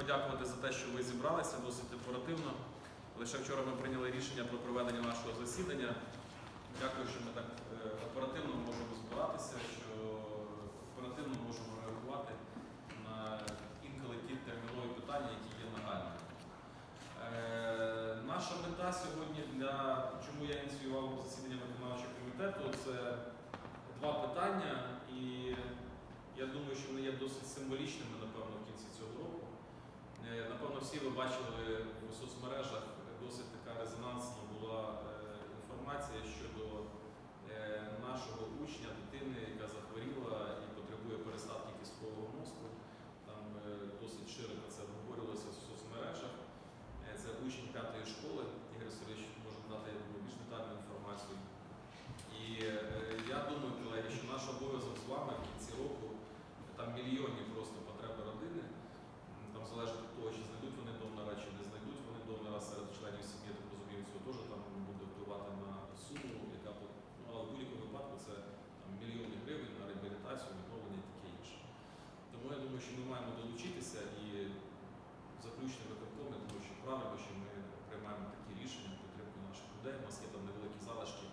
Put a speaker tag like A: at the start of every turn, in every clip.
A: подякувати за те, що ви зібралися досить оперативно. Лише вчора ми прийняли рішення про проведення нашого засідання. Дякую, що ми так е, оперативно можемо збиратися, що оперативно можемо реагувати на інколи ті термінові питання, які є нагальними. Е, Наша мета сьогодні для чому я ініціював засідання виконавчого комітету, це два питання, і я думаю, що вони є досить символічними, напевно, в кінці цього року. Е, Напевно, всі ви бачили в соцмережах досить така резонансна була е, інформація щодо е, нашого учня, дитини, яка захворіла і потребує пересадки кісткового мозку. Там е, досить широко це обговорювалося в соцмережах. Е, Це учень п'ятої школи. Ігор Сергійович може дати більш детальну інформацію. І е, я думаю, колеги, що наш обов'язок з вами в кінці року там мільйонні просто потреби родини. М, Там залежить від того, чи знайдуть вони донора, чи не знайдуть вони донора серед членів сім'ї, я так розумію, цього теж там буде впливати на суму, яка тут. Ну, але в будь-якому випадку це там, мільйони гривень на реабілітацію, відновлення і таке інше. Тому я думаю, що ми маємо долучитися і заключні виконкоми, тому що правильно, що ми приймаємо такі рішення в підтримку наших людей. У нас є там невеликі залишки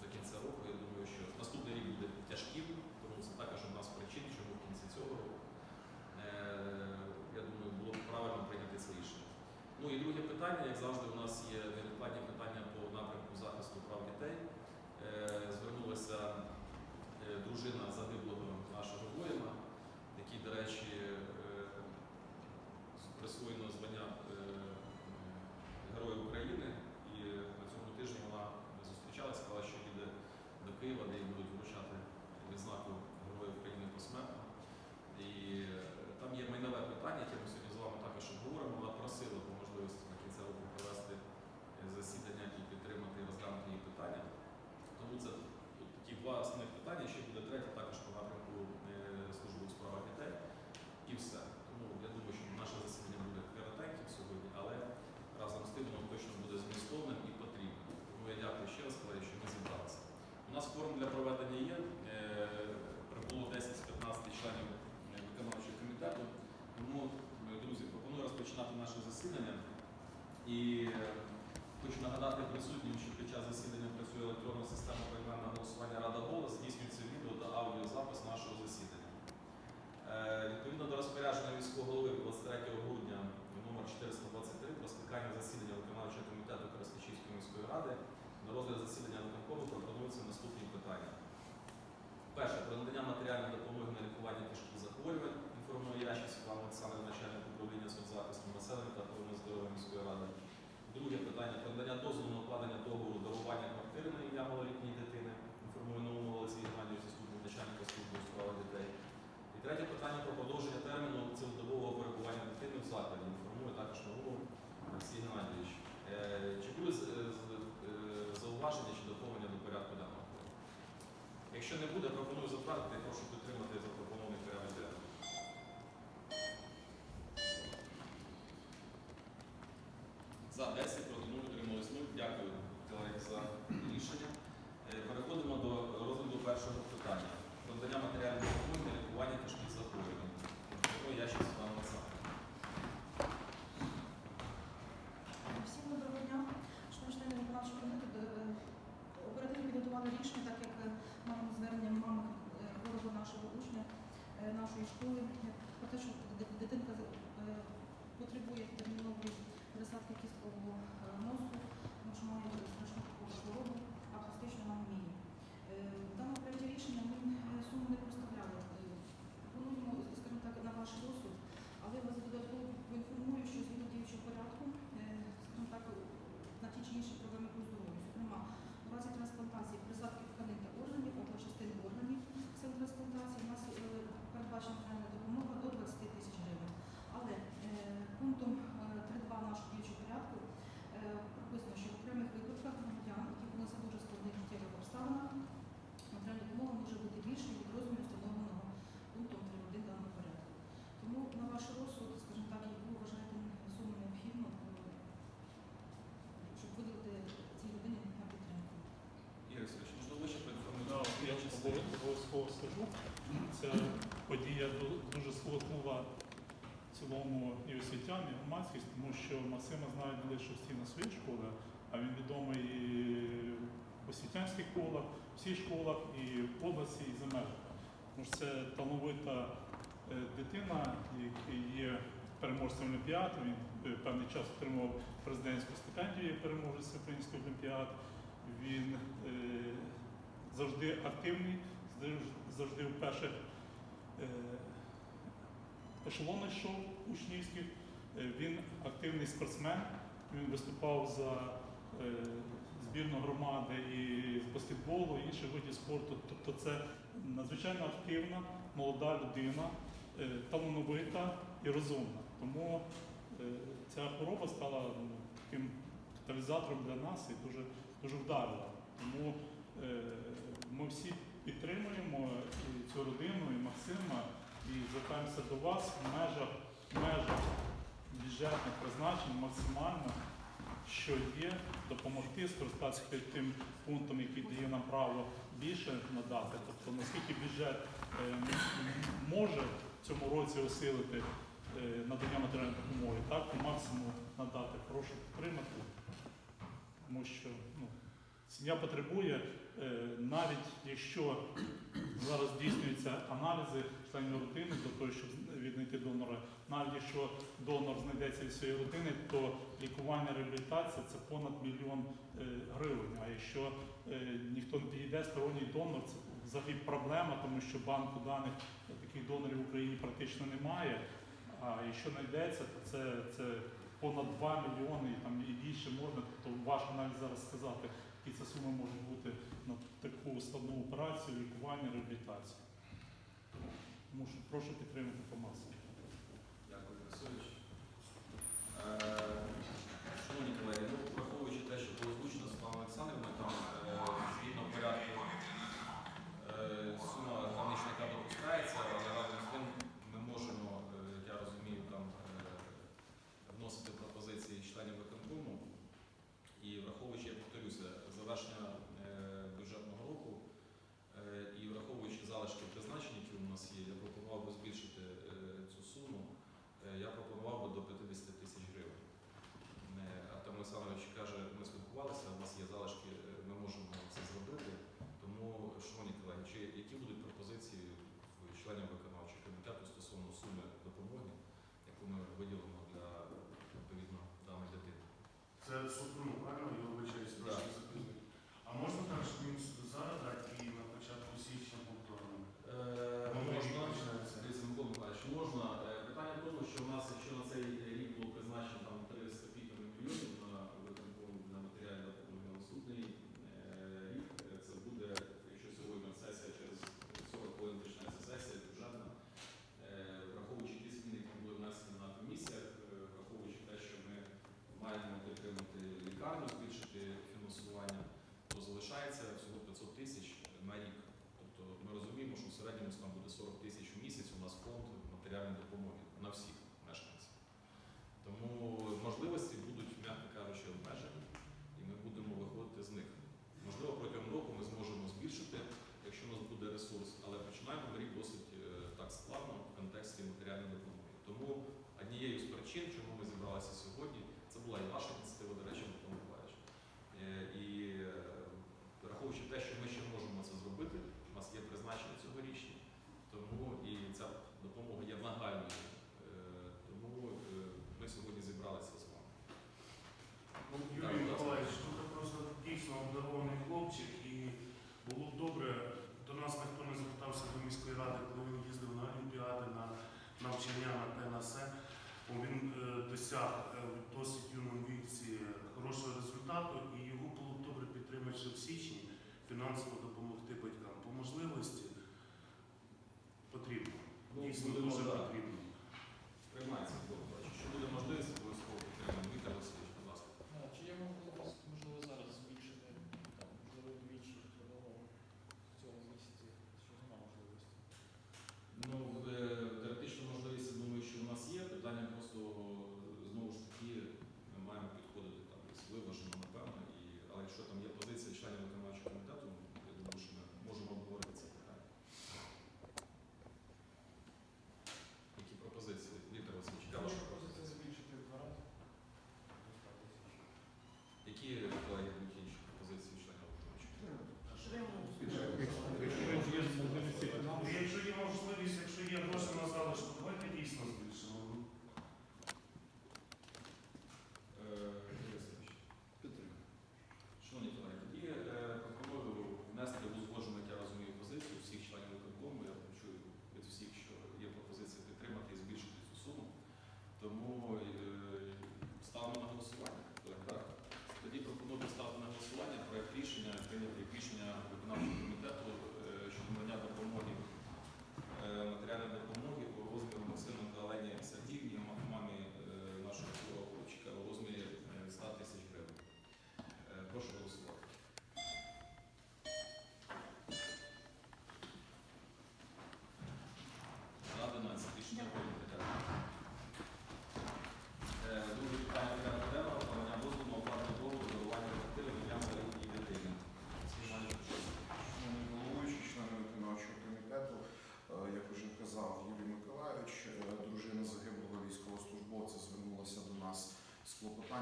A: до кінця року. Я думаю, що наступний рік буде тяжким, тому це також у нас причин, чому в кінці цього року. Е, я думаю, було б правильно прийняти це рішення. Ну і друге питання, як завжди, у нас є невідкладні питання по напрямку захисту прав дітей. Е, Звернулася е, дружина загиблого нашого воїна, який, до речі, е, присвоєно звання е, е, Героя України. І на цьому тижні вона зустрічалася, сказала, що їде до Києва, де їй будуть вручати відзнаку Героя України посмертно. І е, там є майнове питання, яке ми сьогодні з вами також обговоримо. Вона просила по можливості на кінця року провести е, засідання і підтримати і розглянути її питання. Тому це от такі два основних питання. Ще буде третє також по напрямку е, служби у справах дітей. І все. Тому я думаю, що наше засідання буде коротеньким сьогодні, але разом з тим воно точно буде змістовним і потрібним. Тому я дякую ще раз, колеги, що ми зібралися. У нас форум для проведення є. Е, Прибуло 10-15 членів е, виконавчого комітету. Тому, е, друзі, пропоную розпочинати наше засідання. І хочу нагадати присутнім, що під час засідання працює електронна система поіменного голосування Рада голос, здійснюється відео та аудіозапис нашого засідання. Відповідно до розпорядження міського голови 23 грудня номер 423 про скликання засідання виконавчого комітету Красничівської міської ради на розгляд засідання виконкому пропонуються наступні питання. Перше, про надання матеріальної допомоги на лікування тяжких захворювань, інформує Ящик Світлана Олександровна, начальник управління соцзахисту населення та охорони здоров'я міської ради. Друге питання про надання дозволу на укладення договору дарування квартири на ім'я малолітньої дитини, інформує Наумов Олексій Геннадійович, заступник начальника служби у справах дітей. І третє питання про продовження терміну цілодобового перебування дитини в закладі. Інформує також Наумов Олексій Геннадійович. Е, Чи були з- з- е, зауваження чи доповнення до порядку денного? Якщо не буде, пропоную затвердити, прошу підтримати запропонований порядок денний. За 10, проти 0, утримались 0. Дякую, колеги, за рішення. Е, Переходимо до розгляду першого питання. Про надання матеріальної допомоги на лікування тяжких захворювань. Тому я ще Світлана Олександровна.
B: Всім доброго дня. Шановні члени виконавчого комітету, е, оперативно підготували рішення, так як е, маємо звернення мами е, хворого нашого учня е, нашої школи про те, що дитинка потребує термінової пересадки кісткового мозку, тому що має страшну таку хворобу, апостичну анемію. Е, В даному проєкті рішення ми суму не проставляли. Пропонуємо, скажімо так, на ваш розсуд, але вас додатково поінформую, що згідно діючого порядку, скажімо так, на ті чи інші проблеми по здоров'ю. Зокрема, у разі трансплантації присадки тканин та органів або частин органів сил трансплантації у нас е, передбачена матеріальна допомога до 20 тисяч гривень. Але е, пунктом е, 3.2 нашого діючого порядку е, прописано, що в окремих випадках громадян, які опинилися в дуже складних життєвих обставинах, матеріальна допомога може бути більшою від розміру встановленого пунктом 3.1 даного порядку. Тому на ваш розсуд, скажімо так, яку вважаєте суму необхідну, е, щоб виділити цій людині на підтримку.
A: Ігор Сергійович, можливо, ви ще
C: Да,
A: проінформуєте?
C: Я обов'язково скажу. Ця подія дуже в цілому і освітян, і громадськість, тому що Максима знають не лише всі на своїй школі, а він відомий і в освітянських колах, в всіх школах, і в області, і за межами. Тому що це талановита е, дитина, який є переможцем Олімпіад. Він е, певний час отримував президентську стипендію переможець Української олімпіад. Він завжди активний, завжди- в перших ешелонах йшов учнівських. Е, Він активний спортсмен. Він виступав за е, збірну громади і з баскетболу, і інших видів спорту. Тобто це надзвичайно активна, молода людина, е, талановита і розумна. Тому ця хвороба стала ну, таким каталізатором для нас і дуже, дуже вдарила. Тому ми всі підтримуємо і цю родину, і Максима, і звертаємося до вас в межах, межах бюджетних призначень максимально, що є, допомогти скористатися тим пунктом, який дає нам право більше надати. Тобто наскільки бюджет е, може в цьому році осилити е, надання матеріальної допомоги, так по максимуму надати. Прошу підтримати, тому що ну, сім'я потребує, е, навіть якщо зараз здійснюються аналізи членів родини для того, щоб віднайти донора, навіть якщо донор знайдеться від своєї родини, то лікування реабілітація це понад мільйон е, гривень. А якщо е, ніхто не підійде, сторонній донор, це взагалі проблема, тому що банку даних таких донорів в Україні практично немає. А якщо знайдеться, то це, це понад 2 мільйони і там і більше можна. Тобто важко навіть зараз сказати, які це суми можуть бути на таку складну операцію, лікування, реабілітацію. Тому що прошу підтримати по максимуму.
A: Дякую, Борисович. Е, Шановні колеги, ну, враховуючи те, що було озвучено з паном Олександром, там е, згідно порядку е, сума яка допускається, але разом з тим ми можемо, е, як я розумію, там е, вносити пропозиції членів виконкому. І враховуючи, я повторюся, завершення е, бюджетного року е, і враховуючи залишки призначень, які у нас є, я пропонував би збільшити е, цю суму. Е, Я пропонував би до 50 тисяч гривень. Е, Артем Олександрович каже, ми спілкувалися, у нас є залишки, е, ми можемо це зробити. Тому, шановні колеги, чи які будуть пропозиції в членів виконавчого комітету стосовно суми допомоги, яку ми виділимо для відповідно даної дитини?
D: Це супер, правильно, я вибачаюсь,
A: Да.
D: трошки запізнив. А можна так, щоб він зараз дати і на початку січня повторно?
A: Е,
D: Новий рік
A: Можна,
D: починається.
A: дивіться, Микола Миколаївич, можна. Е, Питання в тому, що у нас, якщо на цей рік було призначено там 300 піками мільйонів на виконком на матеріальну допомогу на наступний е, рік, е, це буде, якщо сьогодні сесія через 40 хвилин почнеться сесія бюджетна, е, враховуючи ті зміни, які були внесені на комісіях, е, враховуючи те, що ми маємо підтримати лікарню, збільшити фінансування, то залишається всього 500 тисяч на рік. Тобто ми розуміємо, що в середньому там буде 40 тисяч у місяць у нас фонд матеріальної допомоги на всіх мешканців. Тому можливості будуть, м'яко кажучи, обмежені, і ми будемо виходити з них. Можливо, протягом року ми зможемо збільшити, якщо у нас буде ресурс, але починаємо рік досить е, так складно в контексті матеріальної допомоги. Тому однією з причин, чому ми зібралися сьогодні, це була і ваша ініціатива, до речі, Микола Миколаївич. Е, І е, враховуючи те, що ми ще можемо це зробити, у нас є призначення цьогорічні, тому і ця допомога є нагальною. Е, Тому е, ми сьогодні зібралися з вами.
D: Ну,
A: Так,
D: Юрій
A: будь ласка.
D: Миколаївич, тут просто дійсно обдарований хлопчик, і було б добре, до нас ніхто не звертався до міської ради, коли він їздив на Олімпіади, на навчання, на те, на все. Бо Він е, досяг е, в досить юному віці хорошого результату, і його було б добре підтримати ще в січні, фінансово допомогти батькам. По можливості потрібно.
A: Ну,
D: Дійсно, дуже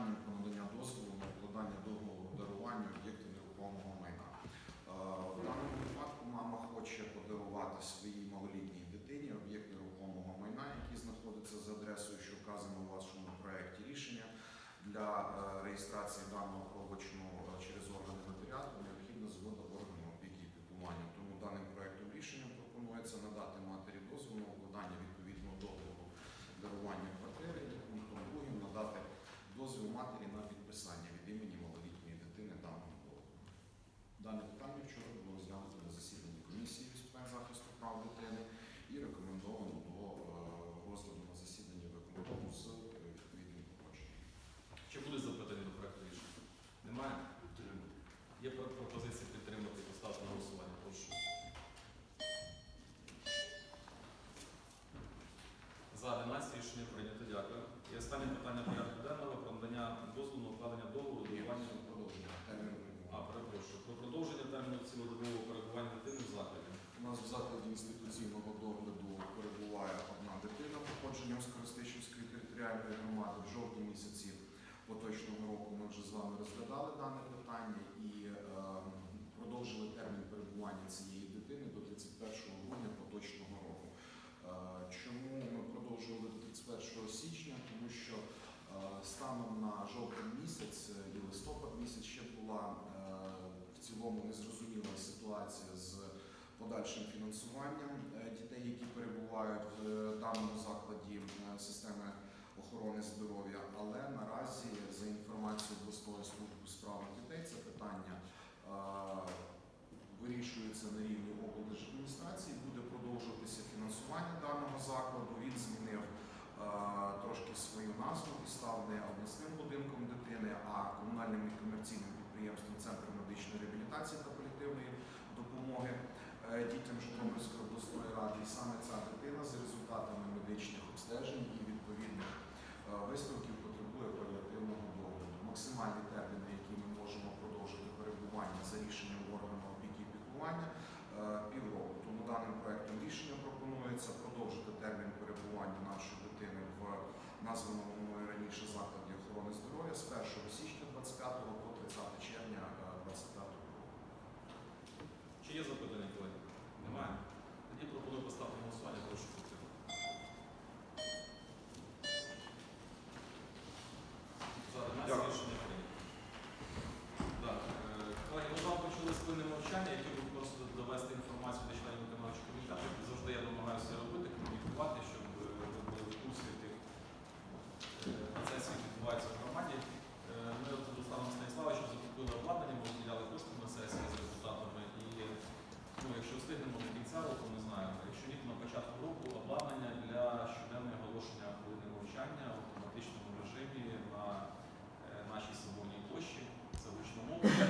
A: клопотанням
D: про
A: надання дозволу на вкладання договору дарування об'єкту нерухомого майна. Е, в даному
E: випадку мама хоче подарувати своїй малолітній дитині об'єкт нерухомого майна, який знаходиться за адресою, що
A: вказано у вашому проєкті рішення
F: для е, реєстрації даного правочного рішення
A: прийнято. Дякую. І останнє питання порядку денного про надання дозволу на укладення договору дарування.
F: Продовження
A: А, перепрошую. Про продовження терміну цілодобового перебування дитини в закладі.
F: У нас в закладі інституційного догляду перебуває одна дитина походження з Коростишівської територіальної громади. В жовтні місяці поточного року ми вже з вами розглядали дане питання і е, продовжили термін перебування цієї дитини до 31 грудня поточного року. Е, Чому ми продовжували до 31 січня? Тому що е, станом на жовтень місяць е, і листопад місяць ще була е, в цілому незрозуміла ситуація з подальшим фінансуванням дітей, які перебувають в даному закладі системи охорони здоров'я. Але наразі, за інформацією обласної служби у дітей, це питання вирішується на рівні облдержадміністрації, буде продовжуватися фінансування даного закладу. Він змінив е, трошки свою назву і став не обласним будинком дитини, а комунальним і комерційним підприємством Центр медичної реабілітації та паліативної допомоги е, дітям Житомирської обласної ради. І саме ця дитина за результатами медичних обстежень і відповідних е, висновків потребує паліативного догляду. Максимальний термін, на який ми можемо продовжити перебування за рішенням органу опіки і піклування е, півроку. Тому даним проектом рішення пропонується продовжити термін перебування нашої дитини в названому мною раніше закладі охорони здоров'я з 1 січня 25 по 30 червня е, 25 року.
A: Чи є запитання, колеги? Немає? Тоді пропоную поставити на голосування. Прошу підтримати. За 11 рішення прийнято. Так, е, колеги, ми з вами почули спинне мовчання, які ви просто довести інформацію до членів виконавчого комітету. Як Завжди я намагаюся робити, комунікувати, щоб е, ви були в курсі тих е, процесів, які відбуваються в громаді. Е, Ми от з Русланом Станіславовичем закупили обладнання, ми виділяли кошти на сесії з депутатами. І ну, якщо встигнемо до кінця року, не знаю. Якщо ні, то на початку року обладнання для щоденного оголошення хвилини мовчання в автоматичному режимі на е, нашій Соборній площі. Це гучномовлення,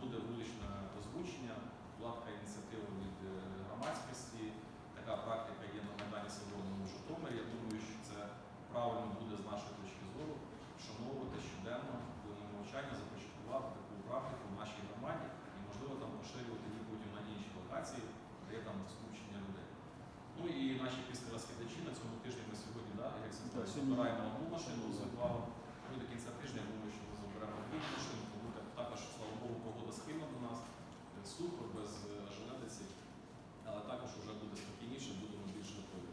A: буде вуличне озвучення, вкладка ініціативи від е, громадськості. Така практика є на Майдані Соборному в Житомирі. Я думаю, що це правильно буде з нашої точки зору вшановувати щоденно хвилину мовчання, започаткувати таку практику в нашій громаді і, можливо, там поширювати її потім на інші локації, де є там скупчення людей. Ну і наші післярозглядачі на цьому тижні ми це збираємо одну машину з вами. До кінця тижня, думаю, що ми заберемо дві машини, тому так, також, слава Богу, погода схильна до нас, е, сухо, без женетиці, ожеледиці, але також вже буде спокійніше, будемо більш готові